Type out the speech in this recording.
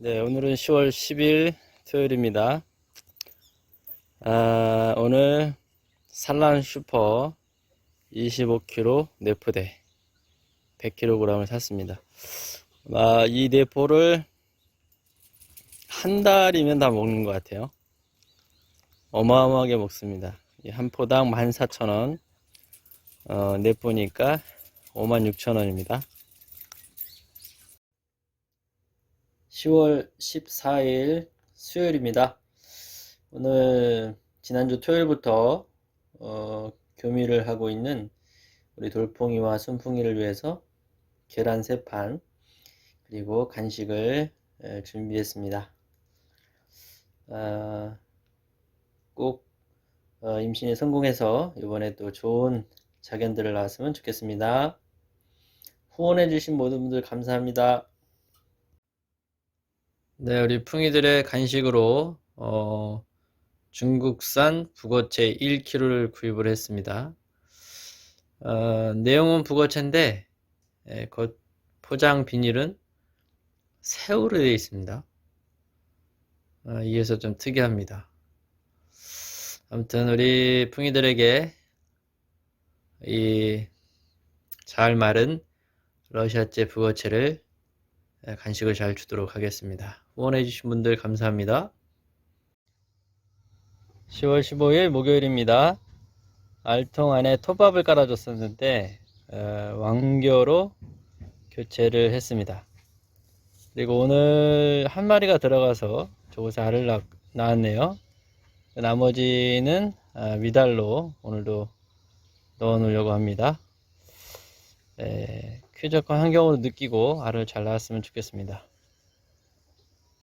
네, 오늘은 10월 10일 토요일입니다. 아, 오늘 산란 슈퍼 25kg 내포대 100kg을 샀습니다. 아, 이 내포를 한 달이면 다 먹는 것 같아요. 어마어마하게 먹습니다. 이한 포당 14,000원, 어, 내포니까 56,000원입니다. 10월 14일 수요일입니다. 오늘 지난주 토요일부터 어, 교미를 하고 있는 우리 돌풍이와 순풍이를 위해서 계란 세판 그리고 간식을 에, 준비했습니다. 아, 꼭 어, 임신에 성공해서 이번에 또 좋은 자견들을 낳았으면 좋겠습니다. 후원해주신 모든 분들 감사합니다. 네, 우리 풍이들의 간식으로 어, 중국산 북어채 1kg를 구입을 했습니다. 어, 내용은 북어채인데 예, 겉 포장 비닐은 새우로 되어 있습니다. 어, 이에서 좀 특이합니다. 아무튼 우리 풍이들에게 이 잘 마른 러시아제 북어채를 예, 간식을 잘 주도록 하겠습니다. 후원해주신 분들 감사합니다. 10월 15일 목요일입니다. 알통 안에 톱밥을 깔아줬었는데 어, 왕겨로 교체를 했습니다. 그리고 오늘 한 마리가 들어가서 저곳에 알을 낳, 낳았네요. 나머지는 아, 미달로 오늘도 넣어 놓으려고 합니다. 에, 쾌적한 환경으로 느끼고 알을 잘 낳았으면 좋겠습니다.